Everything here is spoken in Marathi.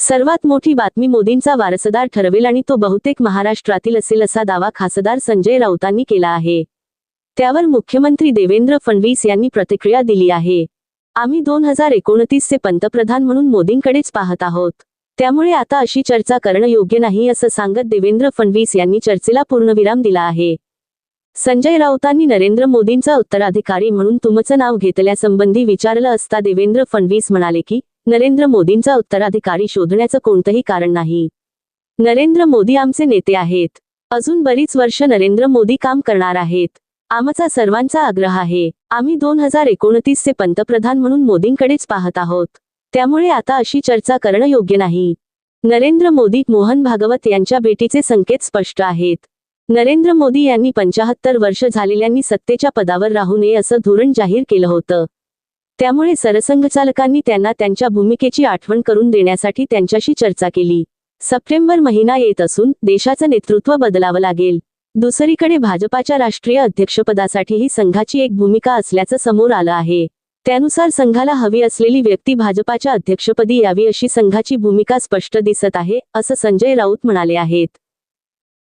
सर्वात मोठी बातमी मोदींचा वारसदार ठरवेल आणि तो बहुतेक महाराष्ट्रातील असेल असा दावा खासदार संजय राऊतांनी केला आहे. त्यावर मुख्यमंत्री देवेंद्र फडणवीस यांनी प्रतिक्रिया दिली आहे. आम्ही दोन हजार एकोणतीसचे पंतप्रधान म्हणून मोदींकडेच पाहत आहोत. त्यामुळे आता अशी चर्चा करणं योग्य नाही असं सांगत देवेंद्र फडणवीस यांनी चर्चेला पूर्णविराम दिला आहे. संजय राऊतांनी नरेंद्र मोदींचा उत्तराधिकारी म्हणून तुमचं नाव घेतल्यासंबंधी विचारलं असता देवेंद्र फडणवीस म्हणाले की नरेंद्र मोदींचा उत्तराधिकारी शोधण्याचं कोणतंही कारण नाही. नरेंद्र मोदी आमचे नेते आहेत. अजून बरीच वर्ष नरेंद्र मोदी काम करणार आहेत. आमचा सर्वांचा आग्रह आहे. आम्ही दोन हजार एकोणतीसचे पंतप्रधान म्हणून मोदींकडेच पाहत आहोत. त्यामुळे आता अशी चर्चा करणं योग्य नाही. नरेंद्र मोदी मोहन भागवत यांच्या भेटीचे संकेत स्पष्ट आहेत. नरेंद्र मोदी यांनी पंचाहत्तर वर्ष झालेल्यांनी सत्तेच्या पदावर राहू नये असं धोरण जाहीर केलं होतं. त्यामुळे सरसंघचालकांनी त्यांना त्यांच्या भूमिकेची आठवण करून देण्यासाठी त्यांच्याशी चर्चा केली. सप्टेंबर महिना येत असून देशाचं नेतृत्व बदलावं लागेल. दुसरीकडे भाजपाच्या राष्ट्रीय अध्यक्षपदासाठीही संघाची एक भूमिका असल्याचं समोर आलं आहे. त्यानुसार संघाला हवी असलेली व्यक्ती भाजपाच्या अध्यक्षपदी यावी अशी संघाची भूमिका स्पष्ट दिसत आहे असं संजय राऊत म्हणाले आहेत.